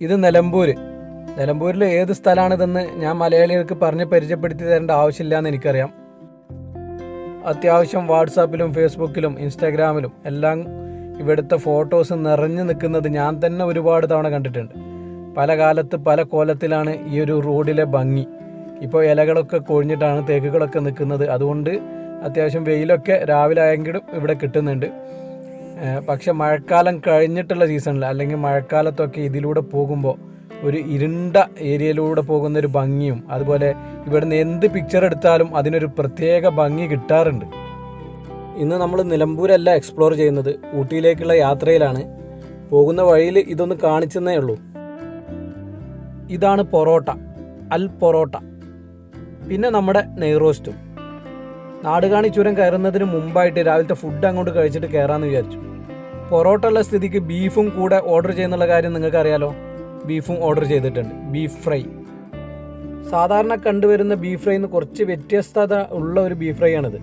ഇത് നിലമ്പൂർ നിലമ്പൂരിൽ ഏത് സ്ഥലമാണിതെന്ന് ഞാൻ മലയാളികൾക്ക് പറഞ്ഞ് പരിചയപ്പെടുത്തി തരേണ്ട ആവശ്യമില്ല എന്ന് എനിക്കറിയാം. അത്യാവശ്യം വാട്സാപ്പിലും ഫേസ്ബുക്കിലും ഇൻസ്റ്റാഗ്രാമിലും എല്ലാം ഇവിടുത്തെ ഫോട്ടോസ് നിറഞ്ഞു നിൽക്കുന്നത് ഞാൻ തന്നെ ഒരുപാട് തവണ കണ്ടിട്ടുണ്ട്. പല കാലത്ത് പല കോലത്തിലാണ് ഈ ഒരു റോഡിലെ ഭംഗി. ഇപ്പോൾ ഇലകളൊക്കെ കൊഴിഞ്ഞിട്ടാണ് തേക്കുകളൊക്കെ നിൽക്കുന്നത്. അതുകൊണ്ട് അത്യാവശ്യം വെയിലൊക്കെ രാവിലെ ആയെങ്കിലും ഇവിടെ കിട്ടുന്നുണ്ട്. പക്ഷെ മഴക്കാലം കഴിഞ്ഞിട്ടുള്ള സീസണിൽ അല്ലെങ്കിൽ മഴക്കാലത്തൊക്കെ ഇതിലൂടെ പോകുമ്പോൾ ഒരു ഇരുണ്ട ഏരിയയിലൂടെ പോകുന്ന ഒരു ഭംഗിയും അതുപോലെ ഇവിടുന്ന് എന്ത് പിക്ചർ എടുത്താലും അതിനൊരു പ്രത്യേക ഭംഗി കിട്ടാറുണ്ട്. ഇന്ന് നമ്മൾ നിലമ്പൂരല്ല എക്സ്പ്ലോർ ചെയ്യുന്നത് ഊട്ടിയിലേക്കുള്ള യാത്രയിലാണ്. പോകുന്ന വഴിയിൽ ഇതൊന്ന് കാണിച്ചെന്നേ ഉള്ളൂ. ഇതാണ് പൊറോട്ട അൽ പൊറോട്ട. പിന്നെ നമ്മുടെ നെയ്റോസ്റ്റും. നാടുകാണി ചുരം കയറുന്നതിന് മുമ്പായിട്ട് രാവിലത്തെ ഫുഡ് അങ്ങോട്ട് കഴിച്ചിട്ട് കയറാമെന്ന് വിചാരിച്ചു. പൊറോട്ട ഉള്ള സ്ഥിതിക്ക് ബീഫും കൂടെ ഓർഡർ ചെയ്യുന്നുള്ള കാര്യം നിങ്ങൾക്ക് അറിയാലോ ബീഫും ഓർഡർ ചെയ്തിട്ടുണ്ട്. Beef fry. സാധാരണ കണ്ടുവരുന്ന ബീഫ് ഫ്രൈന്ന് കുറച്ച് വ്യത്യസ്തത ഉള്ള ഒരു ബീഫ് ഫ്രൈ ആണിത്.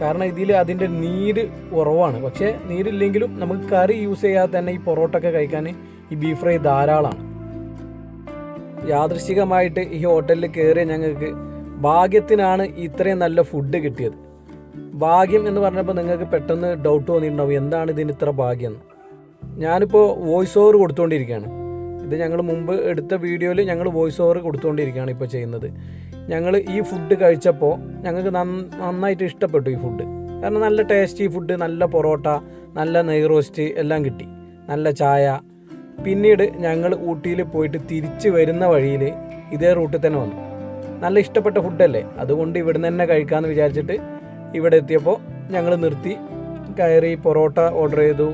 കാരണം ഇതിൽ അതിന്റെ നീര് കുറവാണ്. പക്ഷേ നീരില്ലെങ്കിലും നമുക്ക് കറി യൂസ് ചെയ്യാതെ തന്നെ ഈ പൊറോട്ട ഒക്കെ കഴിക്കാൻ ഈ ബീഫ് ഫ്രൈ ധാരാളമാണ്. യാദൃശികമായിട്ട് ഈ ഹോട്ടലിൽ കയറിയ ഞങ്ങൾക്ക് ഭാഗ്യത്തിനാണ് ഇത്രയും നല്ല ഫുഡ് കിട്ടിയത്. ഭാഗ്യം എന്ന് പറഞ്ഞപ്പോൾ നിങ്ങൾക്ക് പെട്ടെന്ന് ഡൗട്ട് തോന്നിയിട്ടുണ്ടാവും. എന്താണ് ഇതിന് ഇത്ര ഭാഗ്യം? ഞാനിപ്പോൾ വോയിസ് ഓവർ കൊടുത്തുകൊണ്ടിരിക്കുകയാണ് ഇത് ഞങ്ങൾ മുമ്പ് എടുത്ത വീഡിയോയിൽ ഞങ്ങൾ വോയിസ് ഓവർ കൊടുത്തുകൊണ്ടിരിക്കുകയാണ് ഇപ്പോൾ ചെയ്യുന്നത്. ഞങ്ങൾ ഈ ഫുഡ് കഴിച്ചപ്പോൾ ഞങ്ങൾക്ക് നന്ന- നന്നായിട്ട് ഇഷ്ടപ്പെട്ടു ഈ ഫുഡ് കാരണം നല്ല ടേസ്റ്റി ഫുഡ് നല്ല പൊറോട്ട നല്ല നെയ് റോസ്റ്റ് എല്ലാം കിട്ടി. നല്ല ചായ. പിന്നീട് ഞങ്ങൾ ഊട്ടിയിൽ പോയിട്ട് തിരിച്ച് വരുന്ന വഴിയിൽ ഇതേ റൂട്ടിൽ തന്നെ വന്നു. നല്ല ഇഷ്ടപ്പെട്ട ഫുഡല്ലേ അതുകൊണ്ട് ഇവിടുന്ന് തന്നെ കഴിക്കാമെന്ന് വിചാരിച്ചിട്ട് ഇവിടെ എത്തിയപ്പോൾ ഞങ്ങൾ നിർത്തി. കയറി പൊറോട്ട ഓർഡർ ചെയ്തു.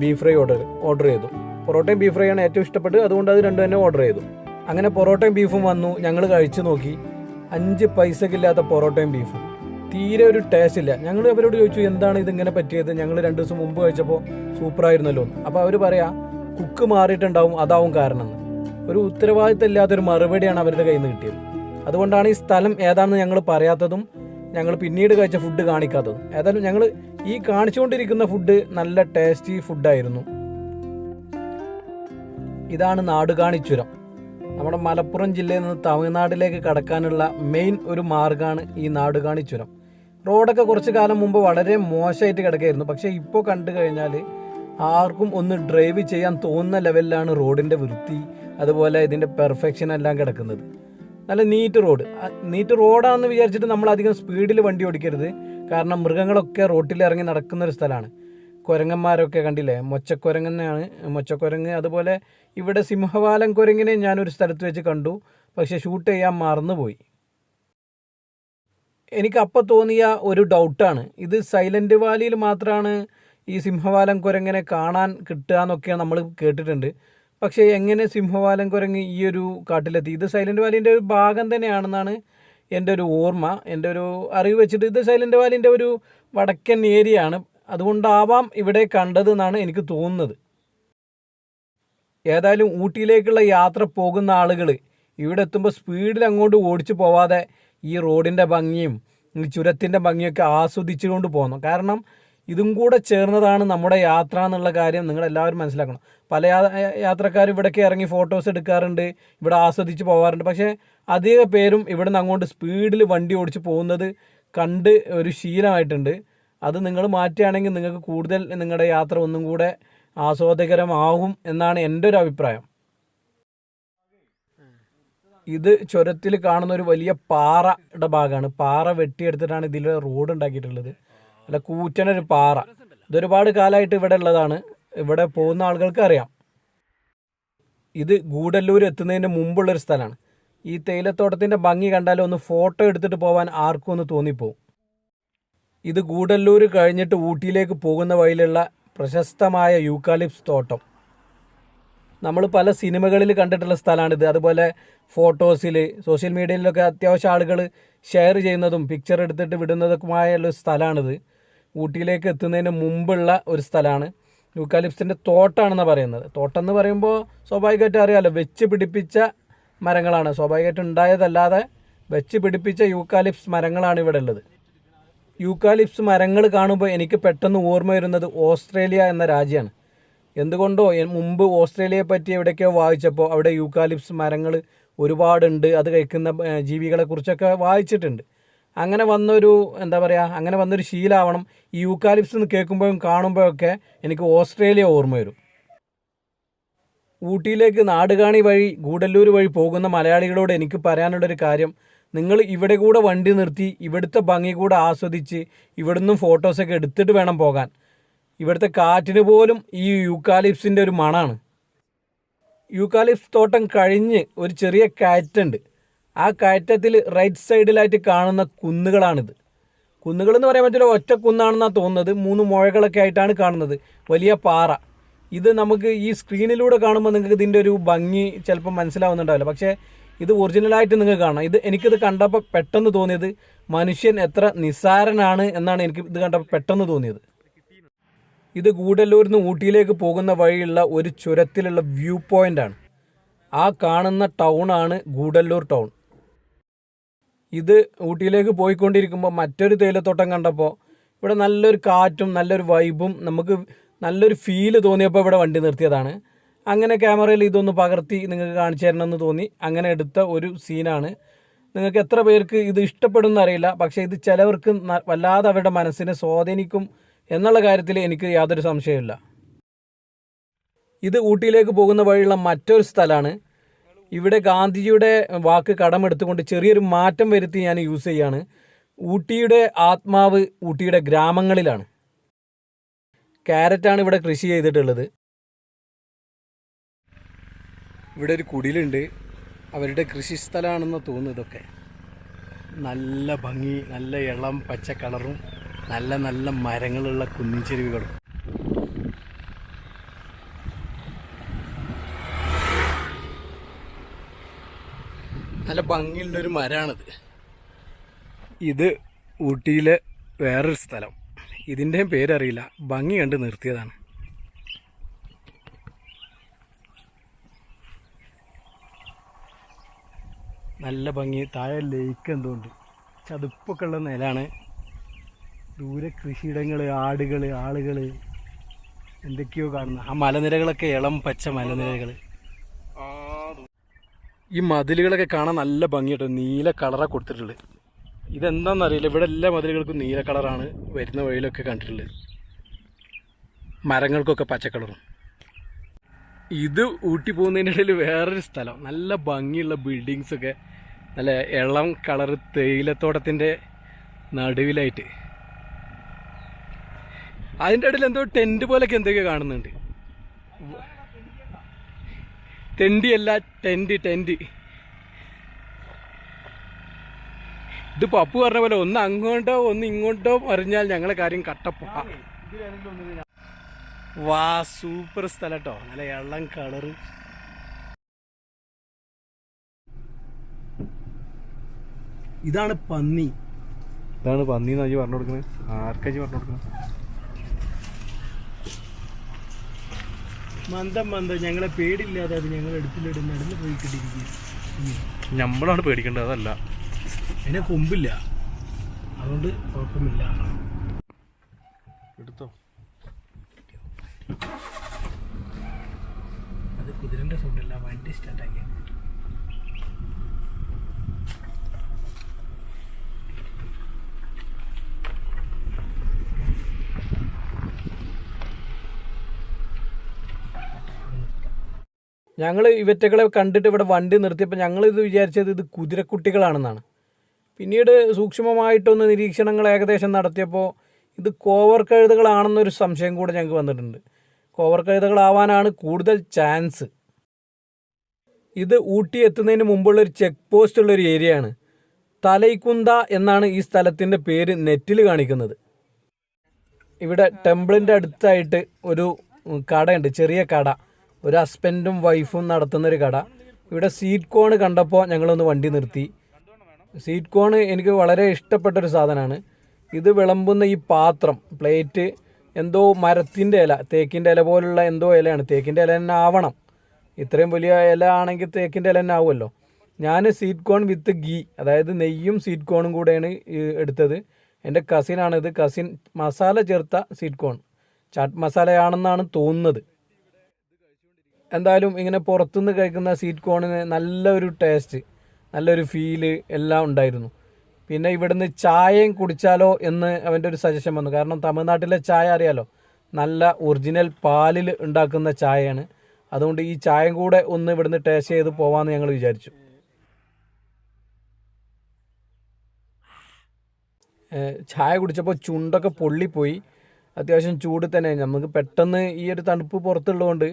ബീഫ് ഫ്രൈ ഓർഡർ ഓർഡർ ചെയ്തു. പൊറോട്ടയും ബീഫ് ഫ്രൈ ആണ് ഏറ്റവും ഇഷ്ടപ്പെട്ട് അതുകൊണ്ട് അത് രണ്ടും തന്നെ ഓർഡർ ചെയ്തു. അങ്ങനെ പൊറോട്ടയും ബീഫും വന്നു. ഞങ്ങൾ കഴിച്ചു നോക്കി. അഞ്ച് പൈസക്കില്ലാത്ത പൊറോട്ടയും ബീഫും തീരെ ഒരു ടേസ്റ്റ് ഇല്ല. ഞങ്ങൾ അവരോട് ചോദിച്ചു എന്താണ് ഇതിങ്ങനെ പറ്റിയത്? ഞങ്ങൾ രണ്ട് ദിവസം മുമ്പ് കഴിച്ചപ്പോൾ സൂപ്പറായിരുന്നല്ലോ അപ്പോൾ അവർ പറയാ കുക്ക് മാറിയിട്ടുണ്ടാവും. അതാവും കാരണം ഒരു ഉത്തരവാദിത്തം ഇല്ലാത്തൊരു മറുപടിയാണ് അവരുടെ കയ്യിൽ നിന്ന് കിട്ടിയത്. അതുകൊണ്ടാണ് ഈ സ്ഥലം ഏതാണെന്ന് ഞങ്ങൾ പറയാത്തതും ഞങ്ങൾ പിന്നീട് കഴിച്ച ഫുഡ് കാണിക്കാത്തത്. ഏതായാലും ഞങ്ങൾ ഈ കാണിച്ചുകൊണ്ടിരിക്കുന്ന ഫുഡ് നല്ല ടേസ്റ്റി ഫുഡായിരുന്നു ഇതാണ് നാടുകാണി ചുരം നമ്മുടെ മലപ്പുറം ജില്ലയിൽ നിന്ന് തമിഴ്നാട്ടിലേക്ക് കടക്കാനുള്ള മെയിൻ ഒരു മാർഗമാണ് ഈ നാടുകാണി ചുരം റോഡൊക്കെ കുറച്ച് കാലം മുമ്പ് വളരെ മോശമായിട്ട് കിടക്കായിരുന്നു. പക്ഷേ ഇപ്പോൾ കണ്ടു കഴിഞ്ഞാൽ ആർക്കും ഒന്ന് ഡ്രൈവ് ചെയ്യാൻ തോന്നുന്ന ലെവലിലാണ് റോഡിന്റെ വൃത്തി അതുപോലെ ഇതിന്റെ പെർഫെക്ഷൻ എല്ലാം കിടക്കുന്നത്. നല്ല നീറ്റ് റോഡ്. നീറ്റ് റോഡാണെന്ന് വിചാരിച്ചിട്ട് നമ്മൾ അധികം സ്പീഡിൽ വണ്ടി ഓടിക്കരുത്. കാരണം മൃഗങ്ങളൊക്കെ റോട്ടിൽ ഇറങ്ങി നടക്കുന്ന ഒരു സ്ഥലമാണ് കുരങ്ങന്മാരൊക്കെ കണ്ടില്ലേ? മൊച്ചക്കുരങ്ങനെയാണ് മൊച്ചക്കുരങ്ങ് അതുപോലെ ഇവിടെ സിംഹവാലം കുരങ്ങിനെ ഞാനൊരു സ്ഥലത്ത് വെച്ച് കണ്ടു. പക്ഷെ ഷൂട്ട് ചെയ്യാൻ മറന്നുപോയി. എനിക്ക് അപ്പം തോന്നിയ ഒരു ഡൗട്ടാണ്. ഇത് സൈലന്റ് വാലിയിൽ മാത്രമാണ് ഈ സിംഹവാലം കുരങ്ങനെ കാണാൻ കിട്ടുക എന്നൊക്കെ നമ്മൾ കേട്ടിട്ടുണ്ട്. പക്ഷേ എങ്ങനെ സിംഹവാലം കുരങ്ങ് ഈ ഒരു കാട്ടിലെത്തി? ഇത് സൈലന്റ് വാലിന്റെ ഒരു ഭാഗം തന്നെയാണെന്നാണ് എന്റെ ഒരു ഓർമ്മ. എന്റെ ഒരു അറിവ് വെച്ചിട്ട് ഇത് സൈലന്റ് വാലിന്റെ ഒരു വടക്കൻ ഏരിയ ആണ് അതുകൊണ്ടാവാം ഇവിടെ കണ്ടതെന്നാണ് എനിക്ക് തോന്നുന്നത്. ഏതായാലും ഊട്ടിയിലേക്കുള്ള യാത്ര പോകുന്ന ആളുകൾ ഇവിടെ എത്തുമ്പോൾ സ്പീഡിൽ അങ്ങോട്ട് ഓടിച്ചു പോവാതെ ഈ റോഡിന്റെ ഭംഗിയും ഈ ചുരത്തിന്റെ ഭംഗിയൊക്കെ ആസ്വദിച്ചുകൊണ്ട് പോകണം കാരണം ഇതും കൂടെ ചേർന്നതാണ് നമ്മുടെ യാത്ര എന്നുള്ള കാര്യം നിങ്ങൾ എല്ലാവരും മനസ്സിലാക്കണം. പല യാ- യാത്രക്കാരും ഇവിടേക്ക് ഇറങ്ങി ഫോട്ടോസ് എടുക്കാറുണ്ട് ഇവിടെ ആസ്വദിച്ച് പോകാറുണ്ട് പക്ഷേ അധിക പേരും ഇവിടെ നിന്ന് അങ്ങോട്ട് സ്പീഡിൽ വണ്ടി ഓടിച്ച് പോകുന്നത് കണ്ട് ഒരു ശീലമായിട്ടുണ്ട്. അത് നിങ്ങൾ മാറ്റുകയാണെങ്കിൽ നിങ്ങൾക്ക് കൂടുതൽ നിങ്ങളുടെ യാത്ര ഒന്നും കൂടെ ആസ്വാദകരമാകും എന്നാണ് എന്റെ ഒരു അഭിപ്രായം. ഇത് ചുരത്തിൽ കാണുന്ന ഒരു വലിയ പാറയുടെ ഭാഗമാണ്. പാറ വെട്ടിയെടുത്തിട്ടാണ് ഇതിൽ റോഡ് ഉണ്ടാക്കിയിട്ടുള്ളത്. അല്ല കൂറ്റനൊരു പാറ. ഇതൊരുപാട് കാലമായിട്ട് ഇവിടെ ഉള്ളതാണ്. ഇവിടെ പോകുന്ന ആളുകൾക്ക് അറിയാം. ഇത് ഗൂഡല്ലൂർ എത്തുന്നതിന് മുമ്പുള്ളൊരു സ്ഥലമാണ്. ഈ തേയിലത്തോട്ടത്തിന്റെ ഭംഗി കണ്ടാൽ ഒന്ന് ഫോട്ടോ എടുത്തിട്ട് പോകാൻ ആർക്കും ഒന്ന് തോന്നിപ്പോവും. ഇത് ഗൂഡല്ലൂർ കഴിഞ്ഞിട്ട് ഊട്ടിയിലേക്ക് പോകുന്ന വഴിയിലുള്ള പ്രശസ്തമായ യൂക്കാലിപ്സ് തോട്ടം. നമ്മൾ പല സിനിമകളിൽ കണ്ടിട്ടുള്ള സ്ഥലമാണിത്. അതുപോലെ ഫോട്ടോസിൽ സോഷ്യൽ മീഡിയയിലൊക്കെ അത്യാവശ്യം ആളുകൾ ഷെയർ ചെയ്യുന്നതും പിക്ചർ എടുത്തിട്ട് വിടുന്നതൊക്കെയായുള്ള ഒരു സ്ഥലമാണിത്. ഊട്ടിയിലേക്ക് എത്തുന്നതിന് മുമ്പുള്ള ഒരു സ്ഥലമാണ് യൂക്കാലിപ്സിന്റെ തോട്ടാണെന്ന് പറയുന്നത്. തോട്ടം പറയുമ്പോൾ സ്വാഭാവികമായിട്ട് അറിയാമല്ലോ വെച്ച് പിടിപ്പിച്ച മരങ്ങളാണ്. സ്വാഭാവികമായിട്ട് ഉണ്ടായതല്ലാതെ വെച്ച് പിടിപ്പിച്ച യൂക്കാലിപ്സ് മരങ്ങളാണ് ഇവിടെ ഉള്ളത്. യൂക്കാലിപ്സ് മരങ്ങൾ കാണുമ്പോൾ എനിക്ക് പെട്ടെന്ന് ഓർമ്മ വരുന്നത് ഓസ്ട്രേലിയ എന്ന രാജ്യമാണ്. എന്തുകൊണ്ടോ മുമ്പ് ഓസ്ട്രേലിയയെ പറ്റി എവിടെയൊക്കെയോ വായിച്ചപ്പോൾ അവിടെ യൂക്കാലിപ്സ് മരങ്ങൾ ഒരുപാടുണ്ട്. അത് കഴിക്കുന്ന ജീവികളെക്കുറിച്ചൊക്കെ വായിച്ചിട്ടുണ്ട്. അങ്ങനെ വന്നൊരു എന്താ പറയുക അങ്ങനെ വന്നൊരു ശീലാവണം ഈ യൂക്കാലിപ്സ് എന്ന് കേൾക്കുമ്പോഴും കാണുമ്പോഴൊക്കെ എനിക്ക് ഓസ്ട്രേലിയ ഓർമ്മ വരും. ഊട്ടിയിലേക്ക് നാടുകാണി വഴി ഗൂഡല്ലൂർ വഴി പോകുന്ന മലയാളികളോട് എനിക്ക് പറയാനുള്ളൊരു കാര്യം നിങ്ങൾ ഇവിടെ കൂടെ വണ്ടി നിർത്തി ഇവിടുത്തെ ഭംഗി കൂടെ ആസ്വദിച്ച് ഇവിടുന്നും ഫോട്ടോസൊക്കെ എടുത്തിട്ട് വേണം പോകാൻ. ഇവിടുത്തെ കാറ്റിന് പോലും ഈ യൂക്കാലിപ്സിന്റെ ഒരു മണാണ്. യൂക്കാലിപ്സ് തോട്ടം കഴിഞ്ഞ് ഒരു ചെറിയ കയറ്റുണ്ട് ആ കയറ്റത്തിൽ റൈറ്റ് സൈഡിലായിട്ട് കാണുന്ന കുന്നുകളാണിത്. കുന്നുകൾ എന്ന് പറയാൻ പറ്റില്ല ഒറ്റ കുന്നാണെന്നാണ് തോന്നുന്നത്. മൂന്ന് മുഴകളൊക്കെ ആയിട്ടാണ് കാണുന്നത്. വലിയ പാറ. ഇത് നമുക്ക് ഈ സ്ക്രീനിലൂടെ കാണുമ്പോൾ നിങ്ങൾക്ക് ഇതിന്റെ ഒരു ഭംഗി ചിലപ്പോൾ മനസ്സിലാവുന്നുണ്ടാവില്ല. പക്ഷേ ഇത് ഒറിജിനലായിട്ട് നിങ്ങൾക്ക് കാണാം. ഇത് എനിക്കിത് കണ്ടപ്പോൾ പെട്ടെന്ന് തോന്നിയത് മനുഷ്യൻ എത്ര നിസ്സാരനാണ് എന്നാണ് എനിക്ക് ഇത് കണ്ടപ്പോൾ പെട്ടെന്ന് തോന്നിയത്. ഇത് ഗൂഡല്ലൂരിൽ നിന്ന് ഊട്ടിയിലേക്ക് പോകുന്ന വഴിയുള്ള ഒരു ചുരത്തിലുള്ള വ്യൂ പോയിന്റാണ് ആ കാണുന്ന ടൗണാണ് ഗൂഡല്ലൂർ ടൗൺ ഇത് ഊട്ടിയിലേക്ക് പോയിക്കൊണ്ടിരിക്കുമ്പോൾ മറ്റൊരു തേയിലത്തോട്ടം കണ്ടപ്പോൾ ഇവിടെ നല്ലൊരു കാറ്റും നല്ലൊരു വൈബും നമുക്ക് നല്ലൊരു ഫീൽ തോന്നിയപ്പോൾ ഇവിടെ വണ്ടി നിർത്തിയതാണ്. അങ്ങനെ ക്യാമറയിൽ ഇതൊന്ന് പകർത്തി നിങ്ങൾക്ക് കാണിച്ചു തരണമെന്ന് തോന്നി. അങ്ങനെ എടുത്ത ഒരു സീനാണ് നിങ്ങൾക്ക് എത്ര പേർക്ക് ഇത് ഇഷ്ടപ്പെടുമെന്ന് അറിയില്ല പക്ഷേ ഇത് ചിലവർക്ക് വല്ലാതെ അവരുടെ മനസ്സിനെ സ്വാധീനിക്കും എന്നുള്ള കാര്യത്തിൽ എനിക്ക് യാതൊരു സംശയമില്ല ഇത് ഊട്ടിയിലേക്ക് പോകുന്ന വഴിയുള്ള മറ്റൊരു സ്ഥലമാണ്. ഇവിടെ ഗാന്ധിജിയുടെ വാക്ക് കടമെടുത്തുകൊണ്ട് ചെറിയൊരു മാറ്റം വരുത്തി ഞാൻ യൂസ് ചെയ്യാണ്. ഊട്ടിയുടെ ആത്മാവ് ഊട്ടിയുടെ ഗ്രാമങ്ങളിലാണ്. ക്യാരറ്റാണ് ഇവിടെ കൃഷി ചെയ്തിട്ടുള്ളത്. ഇവിടെ ഒരു കുടിലുണ്ട്. അവരുടെ കൃഷി സ്ഥലമാണെന്ന് തോന്നുന്നു ഇതൊക്കെ. നല്ല ഭംഗി നല്ല ഇളം പച്ച കളറും നല്ല നല്ല മരങ്ങളുള്ള കുന്നിൻ ചെരുവികളും. നല്ല ഭംഗിയുള്ളൊരു മരമാണിത് ഇത് ഊട്ടിയിലെ വേറൊരു സ്ഥലം. ഇതിന്റെയും പേരറിയില്ല. ഭംഗി കണ്ട് നിർത്തിയതാണ്. നല്ല ഭംഗി. താഴെ ലേക്ക് എന്തുകൊണ്ട് ചതുപ്പൊക്കെ ഉള്ള നിലാണ്. ദൂരെ കൃഷിയിടങ്ങൾ ആടുകൾ ആളുകൾ എന്തൊക്കെയോ കാണുന്ന ആ മലനിരകളൊക്കെ ഇളം പച്ച മലനിരകൾ ഈ മതിലുകളൊക്കെ കാണാൻ നല്ല ഭംഗിയായിട്ട് നീല കളറാണ് കൊടുത്തിട്ടുള്ളത്. ഇതെന്താണെന്നറിയില്ല ഇവിടെ എല്ലാ മതിലുകൾക്കും നീല കളറാണ് വരുന്ന വഴിയിലൊക്കെ കണ്ടിട്ടുള്ളത്. മരങ്ങൾക്കൊക്കെ പച്ചക്കളറും ഇത് ഊട്ടി പോകുന്നതിനിടയിൽ വേറൊരു സ്ഥലം. നല്ല ഭംഗിയുള്ള ബിൽഡിങ്സൊക്കെ നല്ല ഇളം കളർ തേയിലത്തോട്ടത്തിന്റെ നടുവിലായിട്ട്. അതിന്റെ ഇടയിൽ എന്തോ ടെന്റ് പോലൊക്കെ എന്തൊക്കെയോ കാണുന്നുണ്ട്. തെണ്ടിയല്ല ടെന്റ് ടെന്റ് ഇത് പപ്പു പറഞ്ഞ പോലെ ഒന്ന് അങ്ങോട്ടോ ഒന്ന് ഇങ്ങോട്ടോ അറിഞ്ഞാൽ ഞങ്ങളെ കാര്യം കട്ടപ്പ. വാ സൂപ്പർ സ്ഥലം കേട്ടോ നല്ല ഇളം കളറ്. ഇതാണ് പന്നി. ഇതാണ് പന്നി എന്നാ പറഞ്ഞു കൊടുക്കുന്നത് ആർക്കാ പറഞ്ഞു കൊടുക്കുന്നത് മന്ദം മന്ദം. ഞങ്ങളെ പേടില്ലാതെ അത് ഞങ്ങൾ എടുത്തിലിടും നടന്ന് പോയി കിട്ടിയിരിക്കുക നമ്മളാണ് പേടിക്കേണ്ടത് അതല്ല. അതിനെ കൊമ്പില്ല. അതുകൊണ്ട് കുഴപ്പമില്ല. എടുത്തോ. അത് കുതിരന്റെ സൗണ്ടല്ല വണ്ടി സ്റ്റാർട്ടാക്കിയ ഞങ്ങൾ ഇവറ്റകളെ കണ്ടിട്ട് ഇവിടെ വണ്ടി നിർത്തിയപ്പോൾ ഞങ്ങളിത് വിചാരിച്ചത് ഇത് കുതിരക്കുട്ടികളാണെന്നാണ്. പിന്നീട് സൂക്ഷ്മമായിട്ടൊന്ന് നിരീക്ഷണങ്ങൾ ഏകദേശം നടത്തിയപ്പോൾ ഇത് കോവർ കഴുതകളാണെന്നൊരു സംശയം കൂടെ ഞങ്ങൾക്ക് വന്നിട്ടുണ്ട്. കോവർ കഴുതകളാവാനാണ് കൂടുതൽ ചാൻസ്. ഇത് ഊട്ടി എത്തുന്നതിന് മുമ്പുള്ള ഒരു ചെക്ക് പോസ്റ്റ് ഉള്ള ഒരു ഏരിയ ആണ് തലൈക്കുന്ത എന്നാണ് ഈ സ്ഥലത്തിന്റെ പേര് നെറ്റിൽ കാണിക്കുന്നത്. ഇവിടെ ടെമ്പിളിന്റെ അടുത്തായിട്ട് ഒരു കടയുണ്ട് ചെറിയ കട. ഒരു ഹസ്ബൻഡും വൈഫും നടത്തുന്ന ഒരു കട. ഇവിടെ സീറ്റ് കോൺ കണ്ടപ്പോൾ ഞങ്ങളൊന്ന് വണ്ടി നിർത്തി. സീറ്റ് കോൺ എനിക്ക് വളരെ ഇഷ്ടപ്പെട്ട ഒരു സാധനമാണ് ഇത് വിളമ്പുന്ന ഈ പാത്രം പ്ലേറ്റ് എന്തോ മരത്തിന്റെ ഇല തേക്കിന്റെ ഇല പോലുള്ള എന്തോ ഇലയാണ്. തേക്കിന്റെ ഇല തന്നെ ആവണം. ഇത്രയും വലിയ ഇല ആണെങ്കിൽ തേക്കിന്റെ ഇല തന്നെ ആവുമല്ലോ. ഞാൻ സീറ്റ് കോൺ വിത്ത് ഗീ അതായത് നെയ്യും സീറ്റ് കോണും കൂടെയാണ് എടുത്തത്. എന്റെ കസിനാണിത് കസിൻ മസാല ചേർത്ത സീറ്റ് കോൺ ചാട്ട് മസാലയാണെന്നാണ് തോന്നുന്നത്. എന്തായാലും ഇങ്ങനെ പുറത്തുനിന്ന് കഴിക്കുന്ന സീറ്റ് കോണിന് നല്ലൊരു ടേസ്റ്റ് നല്ലൊരു ഫീൽ എല്ലാം ഉണ്ടായിരുന്നു. പിന്നെ ഇവിടുന്ന് ചായയും കുടിച്ചാലോ എന്ന് അവന്റെ ഒരു സജഷൻ വന്നു. കാരണം തമിഴ്നാട്ടിലെ ചായ അറിയാലോ? നല്ല ഒറിജിനൽ പാലിൽ ഉണ്ടാക്കുന്ന ചായയാണ്. അതുകൊണ്ട് ഈ ചായയും കൂടെ ഒന്ന് ഇവിടുന്ന് ടേസ്റ്റ് ചെയ്ത് പോവാമെന്ന് ഞങ്ങൾ വിചാരിച്ചു. ചായ കുടിച്ചപ്പോൾ ചുണ്ടൊക്കെ പൊള്ളിപ്പോയി. അത്യാവശ്യം ചൂട് തന്നെ നമുക്ക് പെട്ടെന്ന് ഈ ഒരു തണുപ്പ് പുറത്തുള്ളതുകൊണ്ട്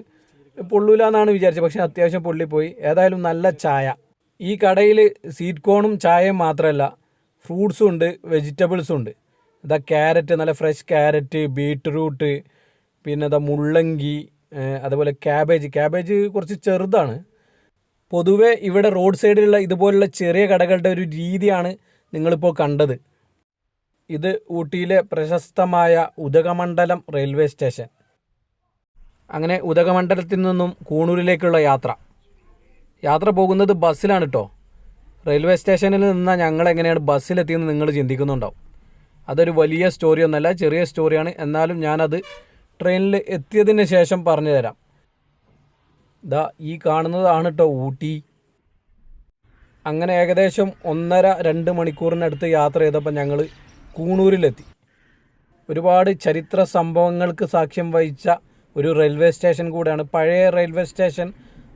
പൊള്ളൂല എന്നാണ് വിചാരിച്ചത്. പക്ഷേ അത്യാവശ്യം പൊള്ളിപ്പോയി. ഏതായാലും നല്ല ചായ. ഈ കടയിൽ സീറ്റ് കോണും ചായയും മാത്രമല്ല ഫ്രൂട്ട്സും ഉണ്ട് വെജിറ്റബിൾസും ഉണ്ട്. ഇതാ ക്യാരറ്റ് നല്ല ഫ്രഷ് ക്യാരറ്റ് ബീട്രൂട്ട് പിന്നെ ഇതാ മുള്ളങ്കി അതുപോലെ ക്യാബേജ് ക്യാബേജ് കുറച്ച് ചെറുതാണ്. പൊതുവെ ഇവിടെ റോഡ് സൈഡിലുള്ള ഇതുപോലുള്ള ചെറിയ കടകളുടെ ഒരു രീതിയാണ് നിങ്ങളിപ്പോൾ കണ്ടത്. ഇത് ഊട്ടിയിലെ പ്രശസ്തമായ ഉദകമണ്ഡലം റെയിൽവേ സ്റ്റേഷൻ അങ്ങനെ ഉദകമണ്ഡലത്തിൽ നിന്നും കൂണൂരിലേക്കുള്ള യാത്ര. യാത്ര പോകുന്നത് ബസ്സിലാണ് കേട്ടോ റെയിൽവേ സ്റ്റേഷനിൽ നിന്നാൽ ഞങ്ങൾ എങ്ങനെയാണ് ബസ്സിലെത്തിയെന്ന് നിങ്ങൾ ചിന്തിക്കുന്നുണ്ടാവും. അതൊരു വലിയ സ്റ്റോറി ഒന്നല്ല ചെറിയ സ്റ്റോറിയാണ് എന്നാലും ഞാനത് ട്രെയിനിൽ എത്തിയതിന് ശേഷം പറഞ്ഞു തരാം. ദാ ഈ കാണുന്നതാണ് കേട്ടോ ഊട്ടി. അങ്ങനെ ഏകദേശം ഒന്നര രണ്ട് മണിക്കൂറിനടുത്ത് യാത്ര ചെയ്തപ്പോൾ ഞങ്ങൾ കൂണൂരിലെത്തി. ഒരുപാട് ചരിത്ര സംഭവങ്ങൾക്ക് സാക്ഷ്യം വഹിച്ച ഒരു റെയിൽവേ സ്റ്റേഷൻ കൂടെയാണ്. പഴയ റെയിൽവേ സ്റ്റേഷൻ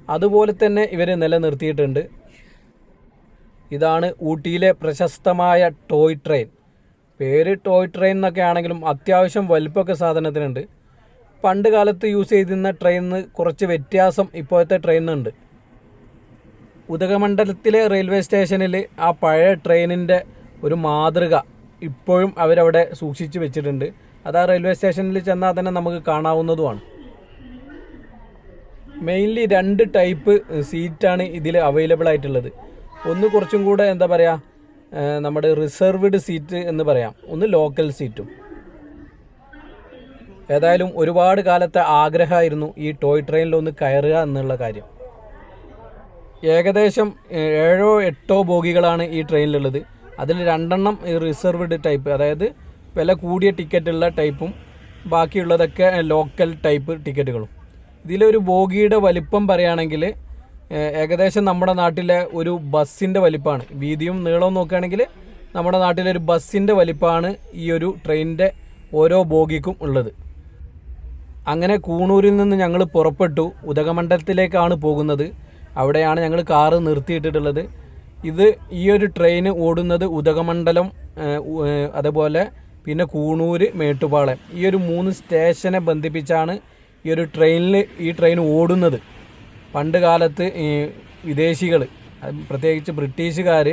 അതുപോലെ തന്നെ ഇവർ നിലനിർത്തിയിട്ടുണ്ട്. ഇതാണ് ഊട്ടിയിലെ പ്രശസ്തമായ ടോയ് ട്രെയിൻ. പേര് ടോയ് ട്രെയിൻ എന്നൊക്കെ ആണെങ്കിലും അത്യാവശ്യം വലിപ്പമൊക്കെ സാധനത്തിനുണ്ട്. പണ്ട് കാലത്ത് യൂസ് ചെയ്തിരുന്ന ട്രെയിനിന് കുറച്ച് വ്യത്യാസം ഇപ്പോഴത്തെ ട്രെയിനുണ്ട് ഉദകമണ്ഡലത്തിലെ റെയിൽവേ സ്റ്റേഷനിൽ ആ പഴയ ട്രെയിനിന്റെ ഒരു മാതൃക ഇപ്പോഴും അവരവിടെ സൂക്ഷിച്ചു വെച്ചിട്ടുണ്ട്. അത് ആ റെയിൽവേ സ്റ്റേഷനിൽ ചെന്നാൽ തന്നെ നമുക്ക് കാണാവുന്നതുമാണ്. മെയിൻലി രണ്ട് ടൈപ്പ് സീറ്റാണ് ഇതിൽ അവൈലബിൾ ആയിട്ടുള്ളത്. ഒന്ന് കുറച്ചും കൂടെ എന്താ പറയുക നമ്മുടെ റിസർവ്ഡ് സീറ്റ് എന്ന് പറയാം. ഒന്ന് ലോക്കൽ സീറ്റും ഏതായാലും ഒരുപാട് കാലത്തെ ആഗ്രഹമായിരുന്നു ഈ ടോയ് ട്രെയിനിലൊന്ന് കയറുക എന്നുള്ള കാര്യം. ഏകദേശം ഏഴോ എട്ടോ ബോഗികളാണ് ഈ ട്രെയിനിലുള്ളത് അതിൽ രണ്ടെണ്ണം ഈ റിസർവ്ഡ് ടൈപ്പ് അതായത് വില കൂടിയ ടിക്കറ്റുള്ള ടൈപ്പും ബാക്കിയുള്ളതൊക്കെ ലോക്കൽ ടൈപ്പ് ടിക്കറ്റുകളും ഇതിലൊരു ബോഗിയുടെ വലിപ്പം പറയുകയാണെങ്കിൽ ഏകദേശം നമ്മുടെ നാട്ടിലെ ഒരു ബസ്സിന്റെ വലിപ്പമാണ് വീതിയും നീളവും നോക്കുകയാണെങ്കിൽ നമ്മുടെ നാട്ടിലെ ഒരു ബസ്സിന്റെ വലിപ്പമാണ് ഈ ഒരു ട്രെയിനിന്റെ ഓരോ ബോഗിക്കും ഉള്ളത്. അങ്ങനെ കൂണൂരിൽ നിന്ന് ഞങ്ങൾ പുറപ്പെട്ടു. ഉദകമണ്ഡലത്തിലേക്കാണ് പോകുന്നത്. അവിടെയാണ് ഞങ്ങൾ കാറ് നിർത്തിയിട്ടിട്ടുള്ളത്. ഇത് ഈ ഒരു ട്രെയിൻ ഓടുന്നത് ഉദകമണ്ഡലം അതേപോലെ പിന്നെ കൂണൂർ മേട്ടുപാളയം. ഈ ഒരു മൂന്ന് സ്റ്റേഷനെ ബന്ധിപ്പിച്ചാണ് ഈ ഒരു ട്രെയിനിൽ ഈ ട്രെയിൻ ഓടുന്നത്. പണ്ട് കാലത്ത് ഈ വിദേശികൾ പ്രത്യേകിച്ച് ബ്രിട്ടീഷുകാർ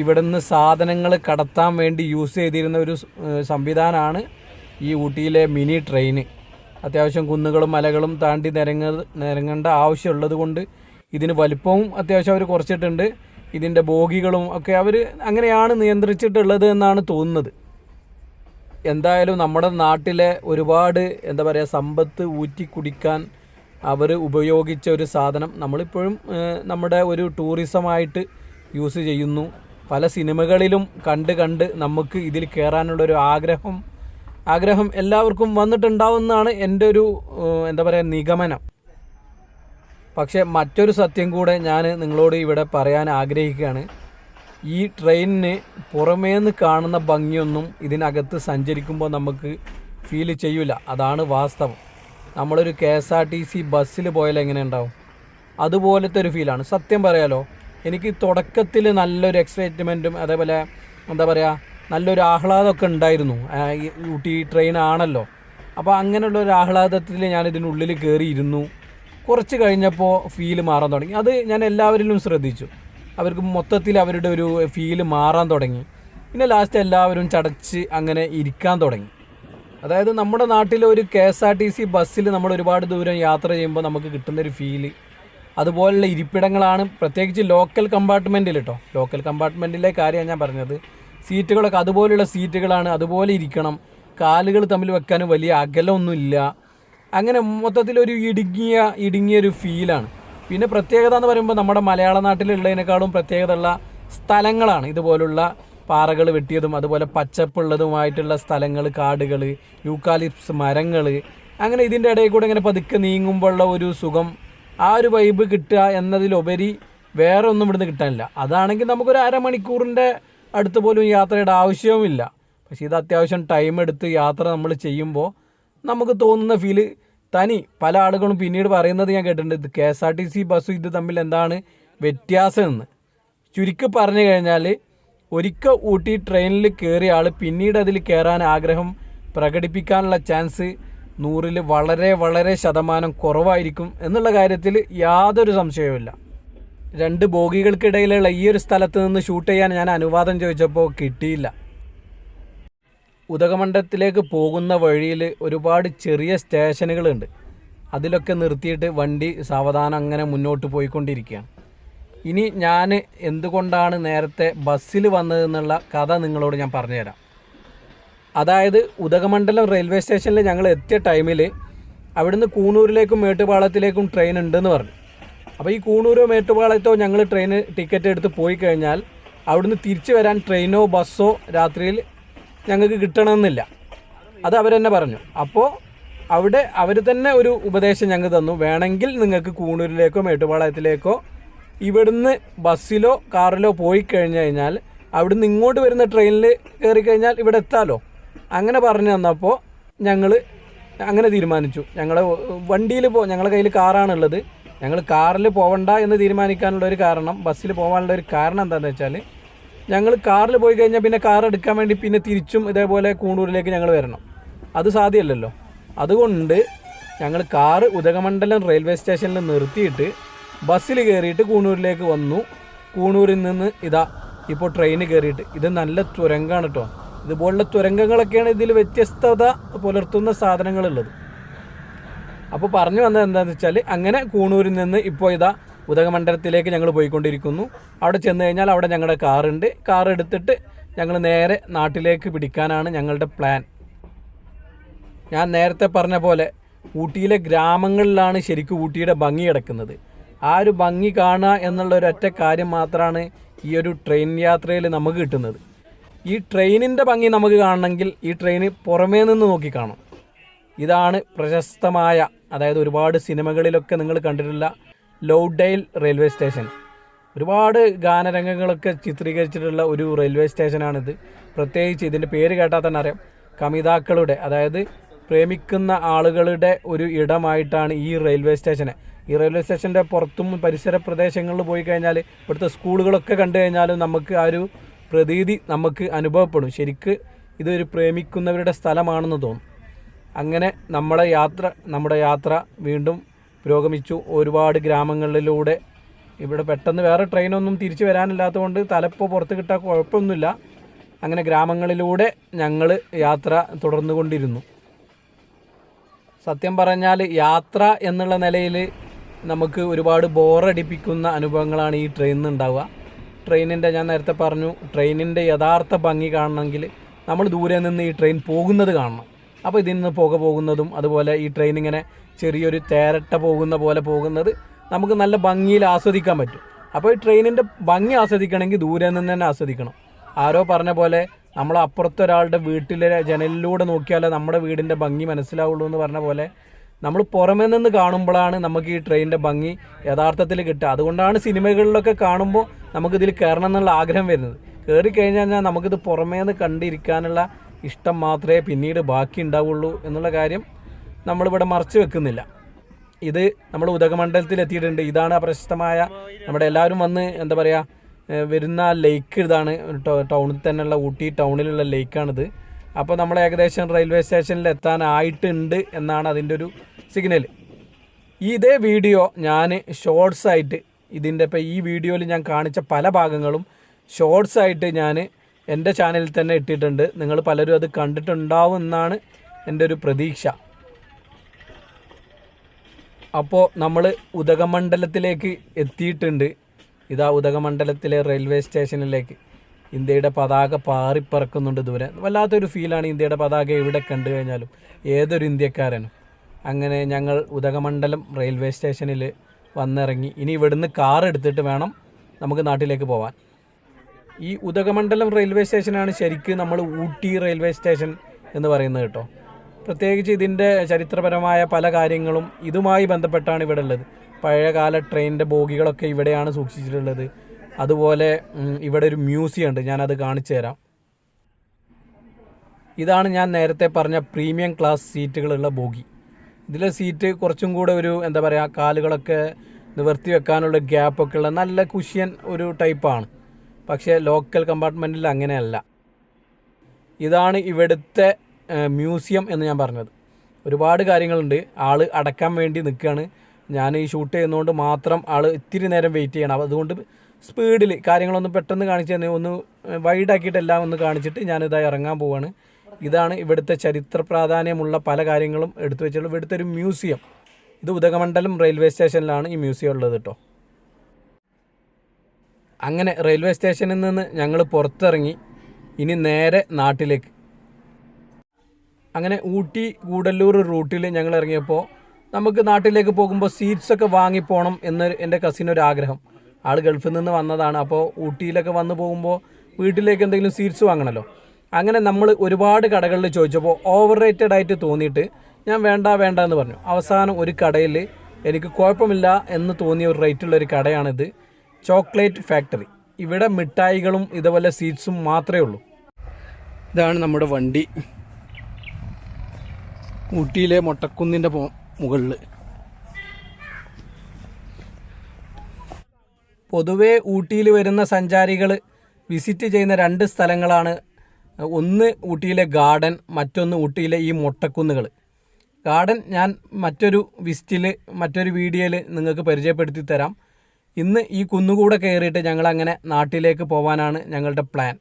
ഇവിടെ നിന്ന് സാധനങ്ങൾ കടത്താൻ വേണ്ടി യൂസ് ചെയ്തിരുന്ന ഒരു സംവിധാനമാണ് ഈ ഊട്ടിയിലെ മിനി ട്രെയിന് അത്യാവശ്യം കുന്നുകളും മലകളും താണ്ടി നിരങ്ങ നിരങ്ങേണ്ട ആവശ്യമുള്ളത് കൊണ്ട് ഇതിന് വലിപ്പവും അത്യാവശ്യം അവർ കുറച്ചിട്ടുണ്ട്. ഇതിന്റെ ബോഗികളും ഒക്കെ അവർ അങ്ങനെയാണ് നിയന്ത്രിച്ചിട്ടുള്ളത് എന്നാണ് തോന്നുന്നത്. എന്തായാലും നമ്മുടെ നാട്ടിലെ ഒരുപാട് എന്താ പറയുക സമ്പത്ത് ഊറ്റി കുടിക്കാൻ അവർ ഉപയോഗിച്ച ഒരു സാധനം നമ്മളിപ്പോഴും നമ്മുടെ ഒരു ടൂറിസമായിട്ട് യൂസ് ചെയ്യുന്നു. പല സിനിമകളിലും കണ്ട് കണ്ട് നമുക്ക് ഇതിൽ കയറാനുള്ളൊരു ആഗ്രഹം ആഗ്രഹം എല്ലാവർക്കും വന്നിട്ടുണ്ടാവുമെന്നാണ് എന്റെ ഒരു എന്താ പറയുക നിഗമനം. പക്ഷേ മറ്റൊരു സത്യം കൂടെ ഞാൻ നിങ്ങളോട് ഇവിടെ പറയാൻ ആഗ്രഹിക്കുകയാണ്. ഈ ട്രെയിനിന് പുറമേന്ന് കാണുന്ന ഭംഗിയൊന്നും ഇതിനകത്ത് സഞ്ചരിക്കുമ്പോൾ നമുക്ക് ഫീൽ ചെയ്യില്ല അതാണ് വാസ്തവം. നമ്മളൊരു K S R T C ബസ്സിൽ പോയാൽ എങ്ങനെ ഉണ്ടാവും അതുപോലത്തെ ഒരു ഫീലാണ് സത്യം പറയാലോ എനിക്ക് തുടക്കത്തിൽ നല്ലൊരു എക്സൈറ്റ്മെന്റും അതേപോലെ എന്താ പറയുക നല്ലൊരു ആഹ്ലാദമൊക്കെ ഉണ്ടായിരുന്നു. ഊട്ടി ട്രെയിൻ ആണല്ലോ. അപ്പോൾ അങ്ങനെയുള്ള ഒരു ആഹ്ലാദത്തിൽ ഞാൻ ഇതിനുള്ളിൽ കയറിയിരുന്നു കുറച്ച് കഴിഞ്ഞപ്പോൾ ഫീൽ മാറാൻ തുടങ്ങി. അത് ഞാൻ എല്ലാവരിലും ശ്രദ്ധിച്ചു. അവർക്ക് മൊത്തത്തിൽ അവരുടെ ഒരു ഫീൽ മാറാൻ തുടങ്ങി. പിന്നെ ലാസ്റ്റ് എല്ലാവരും ചടച്ച് അങ്ങനെ ഇരിക്കാൻ തുടങ്ങി. അതായത് നമ്മുടെ നാട്ടിലെ ഒരു K S R T C ബസ്സിൽ നമ്മൾ ഒരുപാട് ദൂരം യാത്ര ചെയ്യുമ്പോൾ നമുക്ക് കിട്ടുന്നൊരു ഫീൽ അതുപോലുള്ള ഇരിപ്പിടങ്ങളാണ്. പ്രത്യേകിച്ച് ലോക്കൽ കമ്പാർട്ട്മെന്റിൽ കേട്ടോ ലോക്കൽ കമ്പാർട്ട്മെന്റിലെ കാര്യമാണ് ഞാൻ പറഞ്ഞത്. സീറ്റുകളൊക്കെ അതുപോലെയുള്ള സീറ്റുകളാണ്. അതുപോലെ ഇരിക്കണം. കാലുകൾ തമ്മിൽ വെക്കാനും വലിയ അകലമൊന്നുമില്ല. അങ്ങനെ മൊത്തത്തിലൊരു ഇടുങ്ങിയ ഇടുങ്ങിയൊരു ഫീലാണ് പിന്നെ പ്രത്യേകത എന്ന് പറയുമ്പോൾ നമ്മുടെ മലയാള നാട്ടിലുള്ളതിനേക്കാളും പ്രത്യേകത ഉള്ള സ്ഥലങ്ങളാണ്. ഇതുപോലുള്ള പാറകൾ വെട്ടിയതും അതുപോലെ പച്ചപ്പുള്ളതുമായിട്ടുള്ള സ്ഥലങ്ങൾ കാടുകൾ യൂക്കാലിപ്സ് മരങ്ങൾ അങ്ങനെ ഇതിന്റെ ഇടയിൽ കൂടെ ഇങ്ങനെ പതുക്കെ നീങ്ങുമ്പോഴുള്ള ഒരു സുഖം ആ ഒരു വൈബ് കിട്ടുക എന്നതിലുപരി വേറെ ഒന്നും ഇവിടുന്ന് കിട്ടാനില്ല. അതാണെങ്കിൽ നമുക്കൊരു അരമണിക്കൂറിന്റെ അടുത്ത് പോലും യാത്രയുടെ ആവശ്യവുമില്ല. പക്ഷേ ഇത് അത്യാവശ്യം ടൈം എടുത്ത് യാത്ര നമ്മൾ ചെയ്യുമ്പോൾ നമുക്ക് തോന്നുന്ന ഫീൽ തനി പല ആളുകളും പിന്നീട് പറയുന്നത് ഞാൻ കേട്ടിട്ടുണ്ട് K S R T C ബസ്സും ഇത് തമ്മിൽ എന്താണ് വ്യത്യാസം എന്ന് ചുരുക്കി പറഞ്ഞു കഴിഞ്ഞാൽ ഒരിക്കൽ ഊട്ടി ട്രെയിനിൽ കയറിയ ആൾ പിന്നീട് അതിൽ കയറാൻ ആഗ്രഹം പ്രകടിപ്പിക്കാനുള്ള ചാൻസ് നൂറിൽ വളരെ വളരെ ശതമാനം കുറവായിരിക്കും എന്നുള്ള കാര്യത്തിൽ യാതൊരു സംശയവുമില്ല. രണ്ട് ബോഗികൾക്കിടയിലുള്ള ഈ ഒരു സ്ഥലത്ത് നിന്ന് ഷൂട്ട് ചെയ്യാൻ ഞാൻ അനുവാദം ചോദിച്ചപ്പോൾ കിട്ടിയില്ല. ഉദകമണ്ഡലത്തിലേക്ക് പോകുന്ന വഴിയിൽ ഒരുപാട് ചെറിയ സ്റ്റേഷനുകളുണ്ട്. അതിലൊക്കെ നിർത്തിയിട്ട് വണ്ടി സാവധാനം അങ്ങനെ മുന്നോട്ട് പോയിക്കൊണ്ടിരിക്കുകയാണ്. ഇനി ഞാൻ എന്തുകൊണ്ടാണ് നേരത്തെ ബസ്സിൽ വന്നതെന്നുള്ള കഥ നിങ്ങളോട് ഞാൻ പറഞ്ഞുതരാം. അതായത് ഉദകമണ്ഡലം റെയിൽവേ സ്റ്റേഷനിൽ ഞങ്ങൾ എത്തിയ ടൈമിൽ അവിടുന്ന് കൂണൂരിലേക്കും മേട്ടുപാളത്തിലേക്കും ട്രെയിൻ ഉണ്ടെന്ന് പറഞ്ഞു. അപ്പോൾ ഈ കൂണൂരോ മേട്ടുപാളത്തോ ഞങ്ങൾ ട്രെയിൻ ടിക്കറ്റ് എടുത്ത് പോയി കഴിഞ്ഞാൽ അവിടുന്ന് തിരിച്ചു വരാൻ ട്രെയിനോ ബസ്സോ രാത്രിയിൽ ഞങ്ങൾക്ക് കിട്ടണമെന്നില്ല. അത് അവരെന്നെ പറഞ്ഞു. അപ്പോൾ അവിടെ അവർ തന്നെ ഒരു ഉപദേശം ഞങ്ങൾക്ക് തന്നു. വേണമെങ്കിൽ നിങ്ങൾക്ക് കൂണൂരിലേക്കോ മേട്ടുപാളയത്തിലേക്കോ ഇവിടുന്ന് ബസ്സിലോ കാറിലോ പോയി കഴിഞ്ഞു കഴിഞ്ഞാൽ അവിടുന്ന് ഇങ്ങോട്ട് വരുന്ന ട്രെയിനിൽ കയറി കഴിഞ്ഞാൽ ഇവിടെ എത്താലോ? അങ്ങനെ പറഞ്ഞു തന്നപ്പോൾ ഞങ്ങൾ അങ്ങനെ തീരുമാനിച്ചു. ഞങ്ങൾ വണ്ടിയിൽ പോ ഞങ്ങളുടെ കയ്യിൽ കാറാണുള്ളത് ഞങ്ങൾ കാറിൽ പോവണ്ട എന്ന് തീരുമാനിക്കാനുള്ള ഒരു കാരണം ബസ്സിൽ പോകാനുള്ള ഒരു കാരണം എന്താണെന്ന് വെച്ചാൽ ഞങ്ങൾ കാറിൽ പോയി കഴിഞ്ഞാൽ പിന്നെ കാർ എടുക്കാൻ വേണ്ടി പിന്നെ തിരിച്ചും ഇതേപോലെ കൂണൂരിലേക്ക് ഞങ്ങൾ വരണം. അത് സാധ്യമല്ലല്ലോ അതുകൊണ്ട് ഞങ്ങൾ കാർ ഉദകമണ്ഡലം റെയിൽവേ സ്റ്റേഷനിൽ നിർത്തിയിട്ട് ബസ്സിൽ കയറിയിട്ട് കൂണൂരിലേക്ക് വന്നു. കൂണൂരിൽ നിന്ന് ഇതാ ഇപ്പോൾ ട്രെയിന് കയറിയിട്ട് ഇത് നല്ല തുരങ്കാണ് കേട്ടോ ഇതുപോലുള്ള തുരങ്കങ്ങളൊക്കെയാണ് ഇതിൽ വ്യത്യസ്തത പുലർത്തുന്ന സാധനങ്ങളുള്ളത്. അപ്പോൾ പറഞ്ഞു വന്നത് എന്താണെന്ന് വെച്ചാൽ അങ്ങനെ കൂണൂരിൽ നിന്ന് ഇപ്പോൾ ഇതാ ഉദകമണ്ഡലത്തിലേക്ക് ഞങ്ങൾ പോയിക്കൊണ്ടിരിക്കുന്നു. അവിടെ ചെന്ന് കഴിഞ്ഞാൽ അവിടെ ഞങ്ങളുടെ കാറുണ്ട് കാർ എടുത്തിട്ട് ഞങ്ങൾ നേരെ നാട്ടിലേക്ക് പിടിക്കാനാണ് ഞങ്ങളുടെ പ്ലാൻ ഞാൻ നേരത്തെ പറഞ്ഞ പോലെ ഊട്ടിയിലെ ഗ്രാമങ്ങളിലാണ് ശരിക്കും ഊട്ടിയുടെ ഭംഗി കിടക്കുന്നത്. ആ ഒരു ഭംഗി കാണുക എന്നുള്ള ഒരൊറ്റ കാര്യം മാത്രമാണ് ഈ ഒരു ട്രെയിൻ യാത്രയിൽ നമുക്ക് കിട്ടുന്നത്. ഈ ട്രെയിനിന്റെ ഭംഗി നമുക്ക് കാണണമെങ്കിൽ ഈ ട്രെയിന് പുറമേ നിന്ന് നോക്കി കാണും ഇതാണ് പ്രശസ്തമായ അതായത് ഒരുപാട് സിനിമകളിലൊക്കെ നിങ്ങൾ കണ്ടിട്ടുള്ള ലൗഡെയിൽ റെയിൽവേ സ്റ്റേഷൻ. ഒരുപാട് ഗാനരംഗങ്ങളൊക്കെ ചിത്രീകരിച്ചിട്ടുള്ള ഒരു റെയിൽവേ സ്റ്റേഷനാണിത്. പ്രത്യേകിച്ച് ഇതിന്റെ പേര് കേട്ടാൽ തന്നെ അറിയാം. കമിതാക്കളുടെ അതായത് പ്രേമിക്കുന്ന ആളുകളുടെ ഒരു ഇടമായിട്ടാണ് ഈ റെയിൽവേ സ്റ്റേഷനെ. ഈ റെയിൽവേ സ്റ്റേഷന്റെ പുറത്തും പരിസര പ്രദേശങ്ങളിൽ പോയി കഴിഞ്ഞാൽ ഇവിടുത്തെ സ്കൂളുകളൊക്കെ കണ്ടു കഴിഞ്ഞാലും നമുക്ക് ആ ഒരു പ്രതീതി നമുക്ക് അനുഭവപ്പെടും. ശരിക്ക് ഇതൊരു പ്രേമിക്കുന്നവരുടെ സ്ഥലമാണെന്ന് തോന്നും. അങ്ങനെ നമ്മുടെ യാത്ര നമ്മുടെ യാത്ര വീണ്ടും പുരോഗമിച്ചു. ഒരുപാട് ഗ്രാമങ്ങളിലൂടെ ഇവിടെ പെട്ടെന്ന് വേറെ ട്രെയിനൊന്നും തിരിച്ചു വരാനില്ലാത്തതുകൊണ്ട് തലപ്പ് പുറത്ത് കിട്ടാൻ കുഴപ്പമൊന്നുമില്ല. അങ്ങനെ ഗ്രാമങ്ങളിലൂടെ ഞങ്ങൾ യാത്ര തുടർന്നു കൊണ്ടിരുന്നു സത്യം പറഞ്ഞാൽ യാത്ര എന്നുള്ള നിലയിൽ നമുക്ക് ഒരുപാട് ബോറടിപ്പിക്കുന്ന അനുഭവങ്ങളാണ് ഈ ട്രെയിനിൽ ഉണ്ടാവുക ട്രെയിനിന്റെ ഞാൻ നേരത്തെ പറഞ്ഞു ട്രെയിനിന്റെ യഥാർത്ഥ ഭംഗി കാണണമെങ്കിൽ നമ്മൾ ദൂരെ നിന്ന് ഈ ട്രെയിൻ പോകുന്നത് കാണണം. അപ്പോൾ ഇതിൽ നിന്ന് പുക പോകുന്നതും അതുപോലെ ഈ ട്രെയിൻ ഇങ്ങനെ ചെറിയൊരു തേരട്ട പോകുന്ന പോലെ പോകുന്നത് നമുക്ക് നല്ല ഭംഗിയിൽ ആസ്വദിക്കാൻ പറ്റും. അപ്പോൾ ഈ ട്രെയിനിന്റെ ഭംഗി ആസ്വദിക്കണമെങ്കിൽ ദൂരെ നിന്ന് തന്നെ ആസ്വദിക്കണം. ആരോ പറഞ്ഞ പോലെ നമ്മൾ അപ്പുറത്തൊരാളുടെ വീട്ടിലെ ജനലിലൂടെ നോക്കിയാലേ നമ്മുടെ വീടിന്റെ ഭംഗി മനസ്സിലാവുള്ളൂ എന്ന് പറഞ്ഞ പോലെ നമ്മൾ പുറമേ നിന്ന് കാണുമ്പോഴാണ് നമുക്ക് ഈ ട്രെയിനിന്റെ ഭംഗി യഥാർത്ഥത്തിൽ കിട്ടുക. അതുകൊണ്ടാണ് സിനിമകളിലൊക്കെ കാണുമ്പോൾ നമുക്കിതിൽ കയറണം എന്നുള്ള ആഗ്രഹം വരുന്നത്. കയറി കഴിഞ്ഞാൽ നമുക്കിത് പുറമേ നിന്ന് കണ്ടിരിക്കാനുള്ള ഇഷ്ടം മാത്രമേ പിന്നീട് ബാക്കി ഉണ്ടാവുള്ളൂ എന്നുള്ള കാര്യം നമ്മളിവിടെ മറച്ചു വെക്കുന്നില്ല. ഇത് നമ്മൾ ഉദകമണ്ഡലത്തിൽ എത്തിയിട്ടുണ്ട് ഇതാണ് പ്രശസ്തമായ നമ്മുടെ എല്ലാവരും വന്ന് എന്താ പറയുക വരുന്ന ലേക്ക് ഇതാണ്. ടൗണിൽ തന്നെയുള്ള ഊട്ടി ടൗണിലുള്ള ലേക്കാണിത് അപ്പോൾ നമ്മൾ ഏകദേശം റെയിൽവേ സ്റ്റേഷനിൽ എത്താനായിട്ടുണ്ട് എന്നാണ് അതിന്റെ ഒരു സിഗ്നൽ ഇതേ വീഡിയോ ഞാൻ ഷോർട്സ് ആയിട്ട് ഇതിന്റെ ഇപ്പോൾ ഈ വീഡിയോയിൽ ഞാൻ കാണിച്ച പല ഭാഗങ്ങളും ഷോർട്സ് ആയിട്ട് ഞാൻ എന്റെ ചാനലിൽ തന്നെ ഇട്ടിട്ടുണ്ട്. നിങ്ങൾ പലരും അത് കണ്ടിട്ടുണ്ടാവും എന്നാണ് എന്റെ ഒരു പ്രതീക്ഷ. അപ്പോൾ നമ്മൾ ഉദകമണ്ഡലത്തിലേക്ക് എത്തിയിട്ടുണ്ട്. ഇതാ ഉദകമണ്ഡലത്തിലെ റെയിൽവേ സ്റ്റേഷനിലേക്ക് ഇന്ത്യയുടെ പതാക പാറിപ്പറക്കുന്നുണ്ട് ദൂരെ വല്ലാത്തൊരു ഫീലാണ് ഇന്ത്യയുടെ പതാക എവിടെ കണ്ടു കഴിഞ്ഞാലും. ഏതൊരു ഇന്ത്യക്കാരനും. അങ്ങനെ ഞങ്ങൾ ഉദകമണ്ഡലം റെയിൽവേ സ്റ്റേഷനിൽ വന്നിറങ്ങി. ഇനി ഇവിടുന്ന് കാർ എടുത്തിട്ട് വേണം നമുക്ക് നാട്ടിലേക്ക് പോവാൻ. ഈ ഉദകമണ്ഡലം റെയിൽവേ സ്റ്റേഷനാണ് ശരിക്കും നമ്മൾ ഊട്ടി റെയിൽവേ സ്റ്റേഷൻ എന്ന് പറയുന്നത് കേട്ടോ. പ്രത്യേകിച്ച് ഇതിന്റെ ചരിത്രപരമായ പല കാര്യങ്ങളും ഇതുമായി ബന്ധപ്പെട്ടാണ് ഇവിടെ ഉള്ളത്. പഴയകാല ട്രെയിനിന്റെ ബോഗികളൊക്കെ ഇവിടെയാണ് സൂക്ഷിച്ചിട്ടുള്ളത്. അതുപോലെ ഇവിടെ ഒരു മ്യൂസിയം ഉണ്ട്. ഞാനത് കാണിച്ചു തരാം. ഇതാണ് ഞാൻ നേരത്തെ പറഞ്ഞ പ്രീമിയം ക്ലാസ് സീറ്റുകളുള്ള ബോഗി. ഇതിലെ സീറ്റ് കുറച്ചും കൂടെ ഒരു എന്താ പറയുക കാലുകളൊക്കെ നിവർത്തി വെക്കാനുള്ള ഗ്യാപ്പൊക്കെ ഉള്ള നല്ല കുഷ്യൻ ഒരു ടൈപ്പാണ്. പക്ഷേ ലോക്കൽ കമ്പാർട്ട്മെന്റിൽ അങ്ങനെയല്ല. ഇതാണ് ഇവിടുത്തെ മ്യൂസിയം എന്ന് ഞാൻ പറഞ്ഞത്. ഒരുപാട് കാര്യങ്ങളുണ്ട്. ആൾ അടക്കാൻ വേണ്ടി നിൽക്കുകയാണ് ഞാൻ ഈ ഷൂട്ട് ചെയ്യുന്നതുകൊണ്ട് മാത്രം ആൾ ഇത്തിരി നേരം വെയിറ്റ് ചെയ്യണം. അതുകൊണ്ട് സ്പീഡിൽ കാര്യങ്ങളൊന്ന് പെട്ടെന്ന് കാണിച്ചു തന്നെ ഒന്ന് വൈഡാക്കിയിട്ട് എല്ലാം ഒന്ന് കാണിച്ചിട്ട് ഞാനിതായി ഇറങ്ങാൻ പോവാണ്. ഇതാണ് ഇവിടുത്തെ ചരിത്ര പ്രാധാന്യമുള്ള പല കാര്യങ്ങളും എടുത്തു വെച്ചിട്ടുള്ള ഇവിടുത്തെ ഒരു മ്യൂസിയം. ഇത് ഉദകമണ്ഡലം റെയിൽവേ സ്റ്റേഷനിലാണ് ഈ മ്യൂസിയം ഉള്ളത് കേട്ടോ. അങ്ങനെ റെയിൽവേ സ്റ്റേഷനിൽ നിന്ന് ഞങ്ങൾ പുറത്തിറങ്ങി ഇനി നേരെ നാട്ടിലേക്ക്. അങ്ങനെ ഊട്ടി ഗൂഡല്ലൂർ റൂട്ടിൽ ഞങ്ങൾ ഇറങ്ങിയപ്പോൾ നമുക്ക് നാട്ടിലേക്ക് പോകുമ്പോൾ സീറ്റ്സൊക്കെ വാങ്ങിപ്പോണം എന്ന് എന്റെ കസിനൊരു ആഗ്രഹം. ആൾ ഗൾഫിൽ നിന്ന് വന്നതാണ്. അപ്പോൾ ഊട്ടിയിലൊക്കെ വന്നു പോകുമ്പോൾ വീട്ടിലേക്ക് എന്തെങ്കിലും സീറ്റ്സ് വാങ്ങണമല്ലോ അങ്ങനെ നമ്മൾ ഒരുപാട് കടകളിൽ ചോദിച്ചപ്പോൾ ഓവർ റേറ്റഡ് ആയിട്ട് തോന്നിയിട്ട് ഞാൻ വേണ്ട വേണ്ട എന്ന് പറഞ്ഞു. അവസാനം ഒരു കടയിൽ എനിക്ക് കുഴപ്പമില്ല എന്ന് തോന്നിയ ഒരു റേറ്റുള്ള ഒരു കടയാണിത്. Chocolate factory. ഇവിടെ മിഠായികളും ഇതുപോലെ സീറ്റ്സും മാത്രമേ ഉള്ളൂ. ഇതാണ് നമ്മുടെ വണ്ടി. ഊട്ടിയിലെ മൊട്ടക്കുന്നിന്റെ മുകളിൽ പൊതുവേ ഊട്ടിയിൽ വരുന്ന സഞ്ചാരികൾ വിസിറ്റ് ചെയ്യുന്ന രണ്ട് സ്ഥലങ്ങളാണ്. ഒന്ന് ഊട്ടിയിലെ ഗാർഡൻ മറ്റൊന്ന് ഊട്ടിയിലെ ഈ മൊട്ടക്കുന്നുകൾ ഗാർഡൻ ഞാൻ മറ്റൊരു വിസിറ്റിൽ മറ്റൊരു വീഡിയോയിൽ നിങ്ങൾക്ക് പരിചയപ്പെടുത്തി തരാം. ഇന്ന് ഈ കുന്നുകൂടെ കയറിയിട്ട് ഞങ്ങളങ്ങനെ നാട്ടിലേക്ക് പോകാനാണ് ഞങ്ങളുടെ പ്ലാൻ.